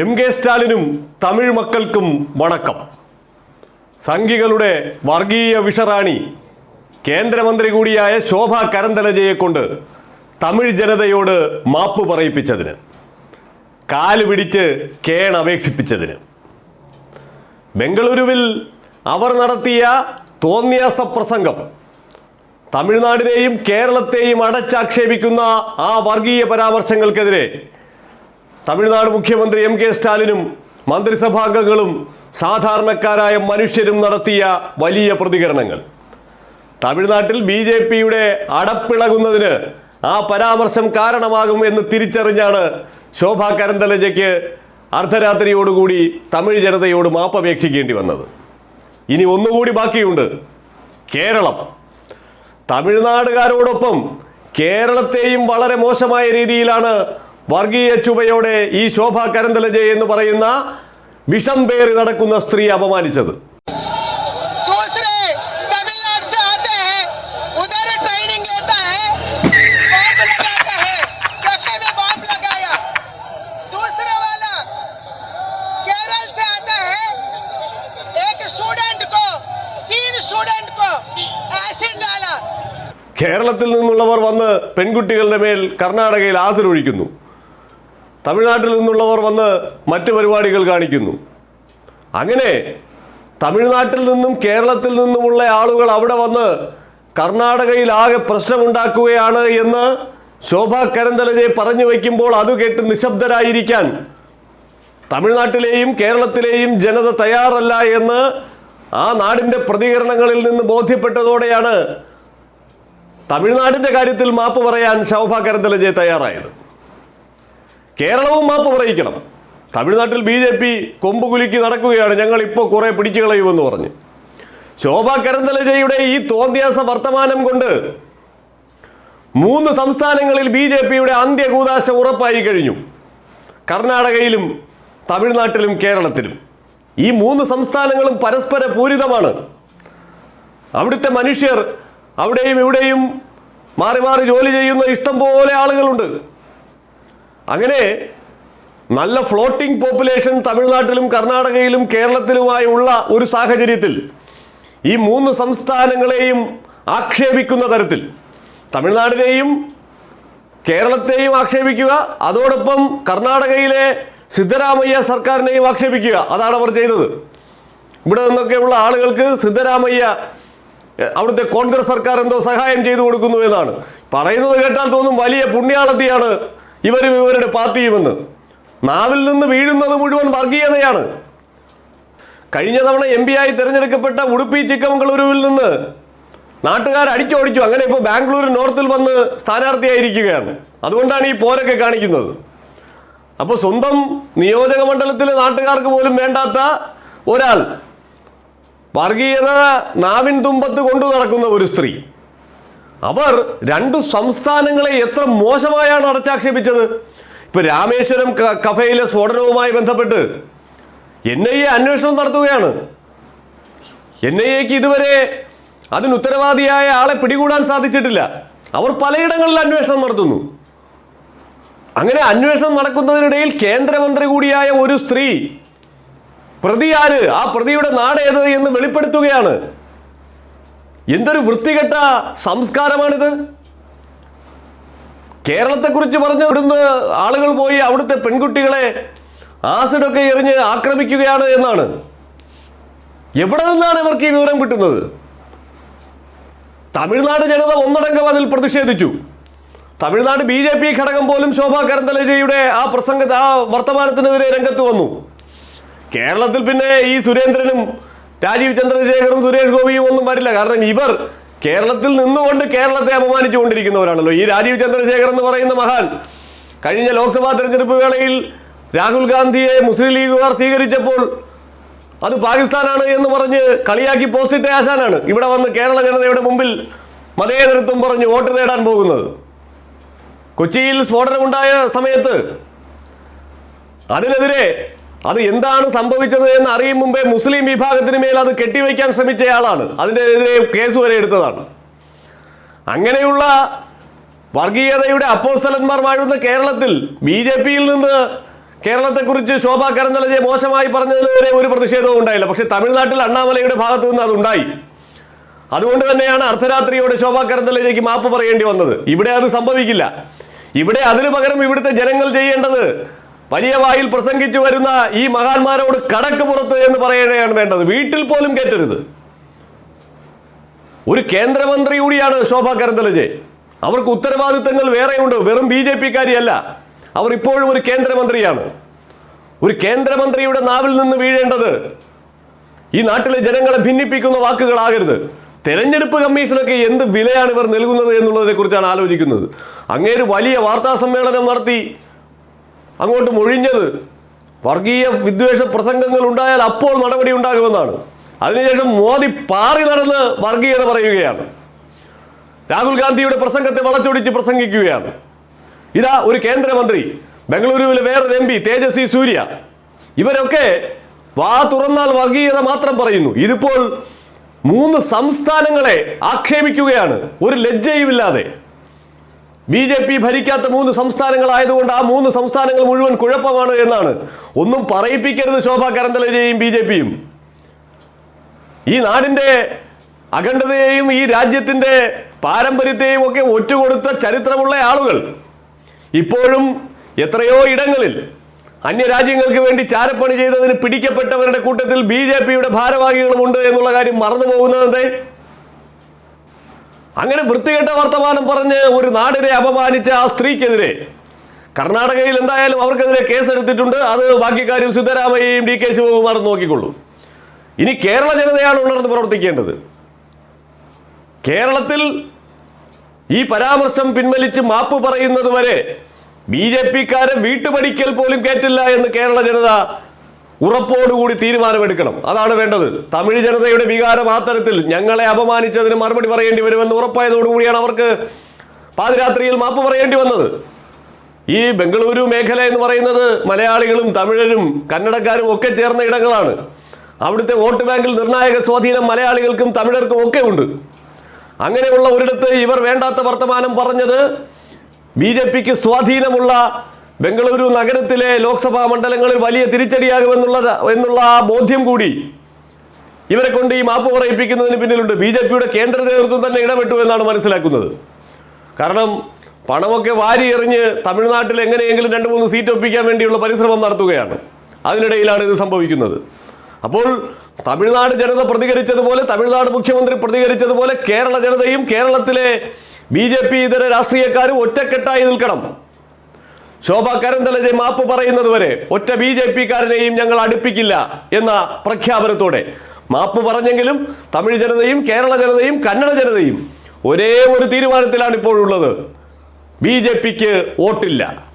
M K സ്റ്റാലിനും Tamil മക്കൾക്കും വണക്കം. സംഘികളുടെ വർഗീയ വിഷറാണി കേന്ദ്രമന്ത്രി കൂടിയായ ശോഭ കരന്തലജയെ കൊണ്ട് തമിഴ് ജനതയോട് മാപ്പ് പറയിപ്പിച്ചതിന് കാൽ പിടിച്ച് കേൺ അപേക്ഷിപ്പിച്ചതിന്. ബംഗളൂരുവിൽ അവർ നടത്തിയ തോന്നിയാസ പ്രസംഗം തമിഴ്നാടിനെയും കേരളത്തെയും അടച്ചാക്ഷേപിക്കുന്ന ആ വർഗീയ പരാമർശങ്ങൾക്കെതിരെ തമിഴ്നാട് മുഖ്യമന്ത്രി എം കെ സ്റ്റാലിനും മന്ത്രിസഭാംഗങ്ങളും സാധാരണക്കാരായ മനുഷ്യരും നടത്തിയ വലിയ പ്രതികരണങ്ങൾ. തമിഴ്നാട്ടിൽ ബി ജെ പിയുടെ അടപ്പിളകുന്നതിന് ആ പരാമർശം കാരണമാകും എന്ന് തിരിച്ചറിഞ്ഞാണ് ശോഭ കരന്തലജയ്ക്ക് അർദ്ധരാത്രിയോടുകൂടി തമിഴ് ജനതയോട് മാപ്പപേക്ഷിക്കേണ്ടി വന്നത്. ഇനി ഒന്നുകൂടി ബാക്കിയുണ്ട്. കേരളം. തമിഴ്നാടുകാരോടൊപ്പം കേരളത്തെയും വളരെ മോശമായ രീതിയിലാണ് വർഗീയ ചുവയോടെ ഈ ശോഭ കരന്തലജ എന്ന് പറയുന്ന വിഷം പേറി നടക്കുന്ന സ്ത്രീ അപമാനിച്ചത്. കേരളത്തിൽ നിന്നുള്ളവർ വന്ന് പെൺകുട്ടികളുടെ മേൽ കർണാടകയിൽ ആസിലൊഴിക്കുന്നു തമിഴ്നാട്ടിൽ നിന്നുള്ളവർ വന്ന് മറ്റു പരിപാടികൾ കാണിക്കുന്നു. അങ്ങനെ തമിഴ്നാട്ടിൽ നിന്നും കേരളത്തിൽ നിന്നുമുള്ള ആളുകൾ അവിടെ വന്ന് കർണാടകയിൽ ആകെ പ്രശ്നമുണ്ടാക്കുകയാണ് എന്ന് ശോഭ കരന്തലജെ പറഞ്ഞു വയ്ക്കുമ്പോൾ അത് കേട്ട് നിശബ്ദരായിരിക്കാൻ തമിഴ്നാട്ടിലെയും കേരളത്തിലെയും ജനത തയ്യാറല്ല എന്ന് ആ നാടിന്റെ പ്രതികരണങ്ങളിൽ നിന്ന് ബോധ്യപ്പെട്ടതോടെയാണ് തമിഴ്നാടിന്റെ കാര്യത്തിൽ മാപ്പ് പറയാൻ ശോഭ കരന്തലജെ തയ്യാറായത്. കേരളവും മാപ്പ് പറയിക്കണം. തമിഴ്നാട്ടിൽ ബി ജെ പി കൊമ്പുകുലുക്കി നടക്കുകയാണ്. ഞങ്ങൾ ഇപ്പോൾ കുറേ പിടിച്ചു കളയുമെന്ന് പറഞ്ഞ്. ശോഭ കരന്തലജയുടെ ഈ തോന്ത്യാസ വർത്തമാനം കൊണ്ട് മൂന്ന് സംസ്ഥാനങ്ങളിൽ ബി ജെ പിയുടെ അന്ത്യകൂതാശ ഉറപ്പായി കഴിഞ്ഞു. കർണാടകയിലും തമിഴ്നാട്ടിലും കേരളത്തിലും. ഈ മൂന്ന് സംസ്ഥാനങ്ങളും പരസ്പര പൂരിതമാണ്. അവിടുത്തെ മനുഷ്യർ അവിടെയും ഇവിടെയും മാറി മാറി ജോലി ചെയ്യുന്ന ഇഷ്ടം പോലെ ആളുകളുണ്ട്. അങ്ങനെ നല്ല ഫ്ലോട്ടിംഗ് പോപ്പുലേഷൻ തമിഴ്നാട്ടിലും കർണാടകയിലും കേരളത്തിലുമായി ഉള്ള ഒരു സാഹചര്യത്തിൽ ഈ മൂന്ന് സംസ്ഥാനങ്ങളെയും ആക്ഷേപിക്കുന്ന തരത്തിൽ തമിഴ്നാടിനെയും കേരളത്തെയും ആക്ഷേപിക്കുക അതോടൊപ്പം കർണാടകയിലെ സിദ്ധരാമയ്യ സർക്കാരിനെയും ആക്ഷേപിക്കുക. അതാണ് അവർ ചെയ്തത്. ഇവിടെ നിന്നൊക്കെയുള്ള ആളുകൾക്ക് സിദ്ധരാമയ്യ അവിടുത്തെ കോൺഗ്രസ് സർക്കാർ എന്തോ സഹായം ചെയ്തു കൊടുക്കുന്നു എന്നാണ്. പറയുന്നത് കേട്ടാൽ തോന്നും വലിയ പുണ്യാളത്തിയാണ് ഇവരും ഇവരുടെ പാർട്ടിയുമെന്ന്. നാവിൽ നിന്ന് വീഴുന്നത് മുഴുവൻ വർഗീയതയാണ്. കഴിഞ്ഞ തവണ എം പി ആയി തിരഞ്ഞെടുക്കപ്പെട്ട ഉടുപ്പി ചിക്കമംഗളൂരുവിൽ നിന്ന് നാട്ടുകാർ അടിച്ചോടിച്ചു അങ്ങനെ ഇപ്പോൾ ബാംഗ്ലൂർ നോർത്തിൽ വന്ന് സ്ഥാനാർത്ഥിയായിരിക്കുകയാണ്. അതുകൊണ്ടാണ് ഈ പോരൊക്കെ കാണിക്കുന്നത്. അപ്പോൾ സ്വന്തം നിയോജക മണ്ഡലത്തിലെ നാട്ടുകാർക്ക് പോലും വേണ്ടാത്ത ഒരാൾ. വർഗീയത നാവിൻ തുമ്പത്ത് കൊണ്ടു നടക്കുന്ന ഒരു സ്ത്രീ. അവർ രണ്ടു സംസ്ഥാനങ്ങളെ എത്ര മോശമായാണ് അടച്ചാക്ഷേപിച്ചത്? ഇപ്പൊ രാമേശ്വരം കഫയിലെ സ്ഫോടനവുമായി ബന്ധപ്പെട്ട് എൻ ഐ എ അന്വേഷണം നടത്തുകയാണ്. എൻ ഐ എക്ക് ഇതുവരെ അതിന് ഉത്തരവാദിയായ ആളെ പിടികൂടാൻ സാധിച്ചിട്ടില്ല. അവർ പലയിടങ്ങളിൽ അന്വേഷണം നടത്തുന്നു. അങ്ങനെ അന്വേഷണം നടക്കുന്നതിനിടയിൽ കേന്ദ്രമന്ത്രി കൂടിയായ ഒരു സ്ത്രീ പ്രതി ആര്? ആ പ്രതിയുടെ നാടേത് എന്ന് വെളിപ്പെടുത്തുകയാണ്. എന്തൊരു വൃത്തികെട്ട സംസ്കാരമാണിത്? കേരളത്തെക്കുറിച്ച് പറഞ്ഞ് ഇവിടുന്ന് ആളുകൾ പോയി അവിടുത്തെ പെൺകുട്ടികളെ ആസിഡൊക്കെ എറിഞ്ഞ് ആക്രമിക്കുകയാണ് എന്നാണ്. എവിടെ നിന്നാണ് ഇവർക്ക് ഈ വിവരം കിട്ടുന്നത്? തമിഴ്നാട് ജനത ഒന്നടങ്കം അതിൽ പ്രതിഷേധിച്ചു. തമിഴ്നാട് ബി ജെ പി ഘടകം പോലും ശോഭാ കരന്തലജയുടെ ആ പ്രസംഗ ആ വർത്തമാനത്തിനെതിരെ രംഗത്ത് വന്നു. കേരളത്തിൽ പിന്നെ ഈ സുരേന്ദ്രനും രാജീവ് ചന്ദ്രശേഖറും സുരേഷ് ഗോപിയും ഒന്നും വരില്ല. കാരണം ഇവർ കേരളത്തിൽ നിന്നുകൊണ്ട് കേരളത്തെ അപമാനിച്ചുകൊണ്ടിരിക്കുന്നവരാണല്ലോ. ഈ രാജീവ് ചന്ദ്രശേഖർ എന്ന് പറയുന്ന മഹാൻ കഴിഞ്ഞ ലോക്സഭാ തെരഞ്ഞെടുപ്പ് വേളയിൽ രാഹുൽ ഗാന്ധിയെ മുസ്ലിം ലീഗുകാർ സ്വീകരിച്ചപ്പോൾ അത് പാകിസ്ഥാനാണ് എന്ന് പറഞ്ഞ് കളിയാക്കി പോസ്റ്റിട്ട ആശാനാണ് ഇവിടെ വന്ന് കേരള ജനതയുടെ മുമ്പിൽ മതേതരത്വം പറഞ്ഞ് വോട്ട് നേടാൻ പോകുന്നത്. കൊച്ചിയിൽ സ്ഫോടനമുണ്ടായ സമയത്ത് അതിനെതിരെ അത് എന്താണ് സംഭവിച്ചത് എന്ന് അറിയും മുമ്പേ മുസ്ലിം വിഭാഗത്തിന് മേൽ അത് കെട്ടിവയ്ക്കാൻ ശ്രമിച്ചയാളാണ് അതിനെതിരെ കേസ് വരെ എടുത്തതാണ്. അങ്ങനെയുള്ള വർഗീയതയുടെ അപ്പോസ്തലന്മാർ വാഴുന്ന കേരളത്തിൽ ബി ജെ പിയിൽ നിന്ന് കേരളത്തെക്കുറിച്ച് ശോഭാ കരന്തലജെ മോശമായി പറഞ്ഞതിന് വരെ ഒരു പ്രതിഷേധവും ഉണ്ടായില്ല. പക്ഷെ തമിഴ്നാട്ടിൽ അണ്ണാമലയുടെ ഭാഗത്തു നിന്ന് അതുണ്ടായി. അതുകൊണ്ട് തന്നെയാണ് അർദ്ധരാത്രിയോടെ ശോഭാ കരന്തലജയ്ക്ക് മാപ്പ് പറയേണ്ടി വന്നത്. ഇവിടെ അത് സംഭവിക്കില്ല. ഇവിടെ അതിനു പകരം ഇവിടുത്തെ ജനങ്ങൾ ചെയ്യേണ്ടത് വലിയ വായിൽ പ്രസംഗിച്ചു വരുന്ന ഈ മഹാന്മാരോട് കടക്ക് പുറത്ത് എന്ന് പറയുകയാണ് വേണ്ടത്. വീട്ടിൽ പോലും കയറ്റരുത് ഒരു കേന്ദ്രമന്ത്രി കൂടിയാണ് ശോഭാ കരന്തലജെ. അവർക്ക് ഉത്തരവാദിത്തങ്ങൾ വേറെയുണ്ട്. വെറും ബി ജെ പിക്കാരിയല്ല. അവർ ഇപ്പോഴും ഒരു കേന്ദ്രമന്ത്രിയാണ്. ഒരു കേന്ദ്രമന്ത്രിയുടെ നാവിൽ നിന്ന് വീഴേണ്ടത് ഈ നാട്ടിലെ ജനങ്ങളെ ഭിന്നിപ്പിക്കുന്ന വാക്കുകളാകരുത്. തെരഞ്ഞെടുപ്പ് കമ്മീഷനൊക്കെ എന്ത് വിലയാണ് ഇവർ നൽകുന്നത് എന്നുള്ളതിനെ കുറിച്ചാണ് ആലോചിക്കുന്നത്. അങ്ങേര് വലിയ വാർത്താ സമ്മേളനം നടത്തി അങ്ങോട്ട് മൊഴിഞ്ഞത് വർഗീയ വിദ്വേഷ പ്രസംഗങ്ങൾ ഉണ്ടായാൽ അപ്പോൾ നടപടി ഉണ്ടാകുമെന്നാണ്. അതിനുശേഷം മോദി പാറി നടന്ന് വർഗീയത പറയുകയാണ്. രാഹുൽ ഗാന്ധിയുടെ പ്രസംഗത്തെ വളച്ചൊടിച്ച് പ്രസംഗിക്കുകയാണ്. ഇതാ ഒരു കേന്ദ്രമന്ത്രി ബംഗളൂരുവിലെ വേറൊരു എം പി തേജസ്വി സൂര്യ. ഇവരൊക്കെ വാ തുറന്നാൽ വർഗീയത മാത്രം പറയുന്നു. ഇതിപ്പോൾ മൂന്ന് സംസ്ഥാനങ്ങളെ ആക്ഷേപിക്കുകയാണ്. ഒരു ലജ്ജയുമില്ലാതെ. ബി ജെ പി ഭരിക്കാത്ത മൂന്ന് സംസ്ഥാനങ്ങളായതുകൊണ്ട് ആ മൂന്ന് സംസ്ഥാനങ്ങൾ മുഴുവൻ കുഴപ്പമാണ് എന്നാണ്. ഒന്നും പറയിപ്പിക്കരുത് ശോഭാ കരന്തലജയും ബി ജെ പിയും. ഈ നാടിന്റെ അഖണ്ഡതയെയും ഈ രാജ്യത്തിന്റെ പാരമ്പര്യത്തെയും ഒക്കെ ഒറ്റുകൊടുത്ത ചരിത്രമുള്ള ആളുകൾ ഇപ്പോഴും എത്രയോ ഇടങ്ങളിൽ അന്യരാജ്യങ്ങൾക്ക് വേണ്ടി ചാരപ്പണി ചെയ്തതിന് പിടിക്കപ്പെട്ടവരുടെ കൂട്ടത്തിൽ ബി ജെ പിയുടെ ഭാരവാഹികളുമുണ്ട് എന്നുള്ള കാര്യം മറന്നു പോകുന്നത് അങ്ങനെ വൃത്തികെട്ട വർത്തമാനം പറഞ്ഞ് ഒരു നാടിനെ അപമാനിച്ച ആ സ്ത്രീക്കെതിരെ. കർണാടകയിൽ എന്തായാലും അവർക്കെതിരെ കേസെടുത്തിട്ടുണ്ട്. അത് ബാക്കി കാര്യം സിദ്ധരാമയ്യയും ഡി കെ ശിവകുമാറും നോക്കിക്കൊള്ളൂ. ഇനി കേരള ജനതയാണ് ഉണർന്ന് പ്രവർത്തിക്കേണ്ടത്. കേരളത്തിൽ ഈ പരാമർശം പിൻവലിച്ച് മാപ്പ് പറയുന്നത് വരെ ബി ജെ പിക്കാരെ വീട്ടുപടിക്കൽ പോലും കേറ്റില്ല എന്ന് കേരള ജനത ഉറപ്പോടുകൂടി തീരുമാനമെടുക്കണം. അതാണ് വേണ്ടത്. തമിഴ് ജനതയുടെ വികാരം ആ തരത്തിൽ ഞങ്ങളെ അപമാനിച്ചതിന് മറുപടി പറയേണ്ടി വരുമെന്ന് ഉറപ്പായതോടുകൂടിയാണ് അവർക്ക് പാതിരാത്രിയിൽ മാപ്പ് പറയേണ്ടി വന്നത്. ഈ ബംഗളൂരു മേഖല എന്ന് പറയുന്നത് മലയാളികളും തമിഴരും കന്നഡക്കാരും ഒക്കെ ചേർന്ന ഇടങ്ങളാണ്. അവിടുത്തെ വോട്ട് ബാങ്കിൽ നിർണായക സ്വാധീനം മലയാളികൾക്കും തമിഴർക്കും ഒക്കെ ഉണ്ട്. അങ്ങനെയുള്ള ഒരിടത്ത് ഇവർ വേണ്ടാത്ത വർത്തമാനം പറഞ്ഞത് ബി ജെ പിക്ക് സ്വാധീനമുള്ള ബംഗളൂരു നഗരത്തിലെ ലോക്സഭാ മണ്ഡലങ്ങളിൽ വലിയ തിരിച്ചടിയാകുമെന്നുള്ള എന്നുള്ള ആ ബോധ്യം കൂടി ഇവരെ കൊണ്ട് ഈ മാപ്പ് പറയിപ്പിക്കുന്നതിന് പിന്നിലുണ്ട്. ബി ജെ പിയുടെ കേന്ദ്ര നേതൃത്വം തന്നെ ഇടപെട്ടു എന്നാണ് മനസ്സിലാക്കുന്നത്. കാരണം പണമൊക്കെ വാരി എറിഞ്ഞ് തമിഴ്നാട്ടിൽ എങ്ങനെയെങ്കിലും രണ്ട് മൂന്ന് സീറ്റ് ഒപ്പിക്കാൻ വേണ്ടിയുള്ള പരിശ്രമം നടത്തുകയാണ്. അതിനിടയിലാണ് ഇത് സംഭവിക്കുന്നത്. അപ്പോൾ തമിഴ്നാട് ജനത പ്രതികരിച്ചതുപോലെ തമിഴ്നാട് മുഖ്യമന്ത്രി പ്രതികരിച്ചതുപോലെ കേരള ജനതയും കേരളത്തിലെ ബി ജെ പി ഇതര രാഷ്ട്രീയക്കാരും ഒറ്റക്കെട്ടായി നിൽക്കണം. ശോഭ കരന്തലജെ മാപ്പ് പറയുന്നത് വരെ ഒറ്റ ബി ജെ പിക്കാരനെയും ഞങ്ങൾ അടുപ്പിക്കില്ല എന്ന പ്രഖ്യാപനത്തോടെ. മാപ്പ് പറഞ്ഞെങ്കിലും തമിഴ് ജനതയും കേരള ജനതയും കന്നഡ ജനതയും ഒരേ ഒരു തീരുമാനത്തിലാണ് ഇപ്പോഴുള്ളത് ബി ജെ പിക്ക് വോട്ടില്ല.